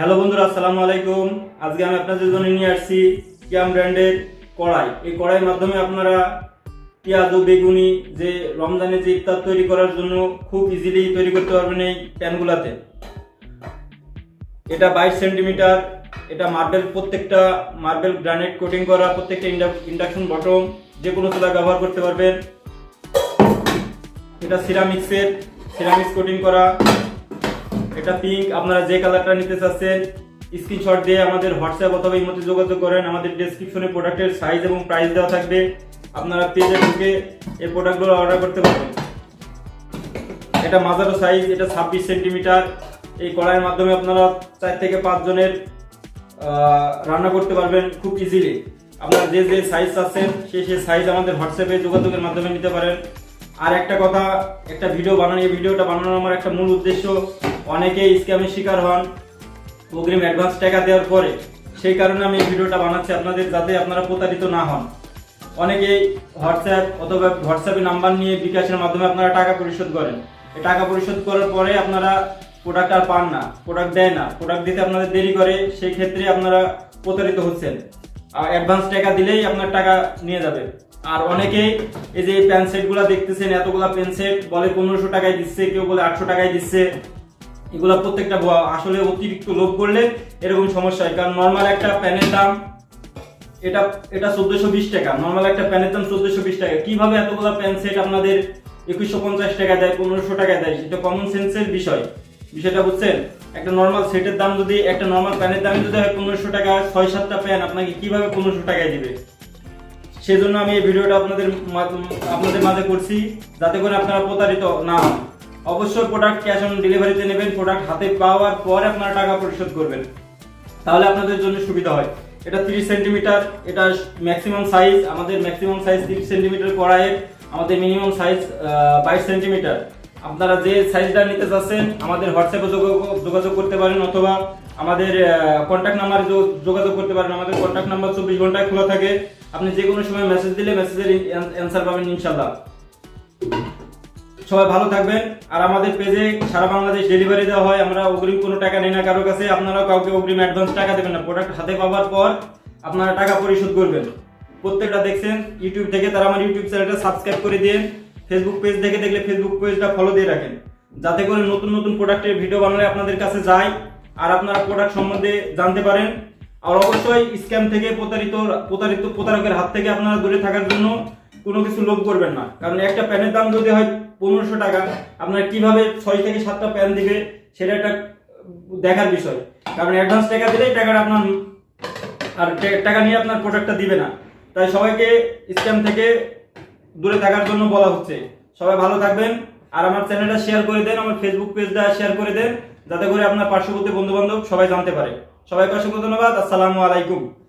Hello বন্ধুরা, আসসালামু আলাইকুম। আজকে আমি আপনাদের জন্য নিয়ে আসছি কিয়াম ব্র্যান্ডের কড়াই। এই কড়াইয়ের মাধ্যমে আপনারা পেঁয়াজ ও বেগুনি যে রমজানে যে ইফতার তৈরি করার জন্য খুব ইজিলি তৈরি করতে পারবেন এই প্যানগুলাতে। এটা বাইশ সেন্টিমিটার, এটা মার্বেল, প্রত্যেকটা মার্বেল গ্রানাইট কোটিং করা, প্রত্যেকটা ইন্ডাকশন বটম যে কোনো চুলা ব্যবহার করতে পারবেন। এটা সিরামিক্সের, সিরামিক্স কোটিং করা। এটা পিঙ্ক আপনারা যে কালারটা নিতে চাচ্ছেন স্ক্রিনশট দিয়ে আমাদের হোয়াটসঅ্যাপ অথবা ইমোতে যোগাযোগ করেন। আমাদের ডেসক্রিপশনে প্রোডাক্টের সাইজ এবং প্রাইস দেওয়া থাকবে। আপনারা পেজে ঢুকে এই প্রোডাক্টগুলো অর্ডার করতে পারবেন। এটা মাজারো সাইজ এটা ছাব্বিশ সেন্টিমিটার এই কড়াইয়ের মাধ্যমে আপনারা চার থেকে পাঁচ জনের আহ, রান্না করতে পারবেন খুব ইজিলি আপনারা যে যে সাইজ চাচ্ছেন সেই সেই সাইজ আমাদের হোয়াটসঅ্যাপে যোগাযোগের মাধ্যমে নিতে পারেন। আর একটা কথা একটা ভিডিও বানানো এই ভিডিওটা বানানোর আমার একটা মূল উদ্দেশ্য। অনেকেই স্ক্যামের শিকার হন। অগ্রিম অ্যাডভান্স টাকা দেওয়ার পরে সেই কারণে আমি ভিডিওটা বানাচ্ছি আপনাদের যাতে আপনারা প্রতারিত না হন। অনেকেই হোয়াটসঅ্যাপ অথবা হোয়াটসঅ্যাপে নাম্বার নিয়ে বিকাশের মাধ্যমে আপনারা টাকা পরিশোধ করেন। টাকা পরিশোধ করার পরে আপনারা প্রোডাক্ট আর পান না প্রোডাক্ট দেয় না। প্রোডাক্ট দিতে আপনাদের দেরি করে, সেই ক্ষেত্রে আপনারা প্রতারিত হচ্ছেন। আর অ্যাডভান্স টাকা দিলেই আপনার টাকা নিয়ে যাবে। আর অনেকেই এই যে প্যান সেটগুলো দেখতেছেন, এতগুলা পেন সেট বলে পনেরোশো টাকায় দিচ্ছে, কেউ বলে আটশো টাকায় দিচ্ছে। এগুলো প্রত্যেকটা আসলে অতিরিক্ত লোভ করলে এরকম সমস্যা হয়। কারণ নর্মাল একটা প্যানের দাম এটা এটা চোদ্দশো বিশ টাকা। নর্মাল একটা প্যানের দাম চোদ্দশো বিশ টাকা। কীভাবে এতগুলো প্যান সেট আপনাদের একুশশো পঞ্চাশ টাকা দেয়, পনেরোশো টাকা দেয়, সেটা কমন সেন্সের বিষয়। বিষয়টা বুঝছেন? একটা নর্মাল সেটের দাম যদি, একটা নর্মাল প্যানের দাম যদি হয় পনেরোশো টাকা ছয় সাতটা প্যান আপনাকে কীভাবে পনেরোশো টাকায় দিবে? সেজন্য আমি এই ভিডিওটা আপনাদের আপনাদের মাঝে করছি, যাতে করে আপনারা প্রতারিত না হন। অবশ্যই প্রোডাক্ট ক্যাশ অন ডেলিভারিতে নেবেন প্রোডাক্ট হাতে পাওয়ার পর আপনারা টাকা পরিশোধ করবেন। তাহলে আপনাদের জন্য সুবিধা হয়। এটা 30 সেন্টিমিটার এটা ম্যাক্সিমাম সাইজ আমাদের ম্যাক্সিমাম সাইজ 30 সেন্টিমিটার কড়াইয়ের, আমাদের মিনিমাম সাইজ বাইশ সেন্টিমিটার আপনারা যে সাইজটা নিতে চাচ্ছেন, আমাদের হোয়াটসঅ্যাপে যোগাযোগ করতে পারেন অথবা আমাদের কন্ট্যাক্ট নাম্বারে যোগাযোগ করতে পারেন। আমাদের কন্ট্যাক্ট নাম্বার চব্বিশ ঘন্টায় খোলা থাকে। আপনি যে কোনো সময় মেসেজ দিলে মেসেজের অ্যান্সার পাবেন ইনশাল্লাহ সবাই ভালো থাকবেন। আর আমাদের পেজে সারা বাংলাদেশ ডেলিভারি দেওয়া হয়। আমরা অগ্রিম কোনো টাকা নেই না কারও কাছে। আপনারা কাউকে অগ্রিম অ্যাডভান্স টাকা দেবেন না। প্রোডাক্ট হাতে পাওয়ার পর আপনারা টাকা পরিশোধ করবেন। প্রত্যেকটা দেখছেন ইউটিউব থেকে তারা আমার ইউটিউব চ্যানেলটা সাবস্ক্রাইব করে দিন ফেসবুক পেজ দেখে দেখলে ফেসবুক পেজটা ফলো দিয়ে রাখেন। যাতে করে নতুন নতুন প্রোডাক্টের ভিডিও বানালে আপনাদের কাছে যায়। আর আপনারা প্রোডাক্ট সম্বন্ধে জানতে পারেন। আর অবশ্যই স্ক্যাম থেকে প্রতারিত প্রতারিত, প্রতারকের হাত থেকে আপনারা দূরে থাকার জন্য কোনো কিছু লোভ করবেন না। কারণ একটা প্যানের দাম যদি হয় পনেরোশো টাকা। আপনার কীভাবে ছয় থেকে সাতটা প্যান দিবে, সেটা একটা দেখার বিষয়। কারণ অ্যাডভান্স টাকা দিলেই টাকাটা আপনার আর টাকা নিয়ে আপনার প্রোডাক্টটা দিবে না। তাই সবাইকে স্ক্যাম থেকে দূরে থাকার জন্য বলা হচ্ছে। সবাই ভালো থাকবেন। আর আমার চ্যানেলটা শেয়ার করে দেন, আমার ফেসবুক পেজটা শেয়ার করে দেন, যাতে করে আপনার পার্শ্ববর্তী বন্ধু বান্ধব সবাই জানতে পারে। সবাইকে অসংখ্য ধন্যবাদ। আসসালামু আলাইকুম।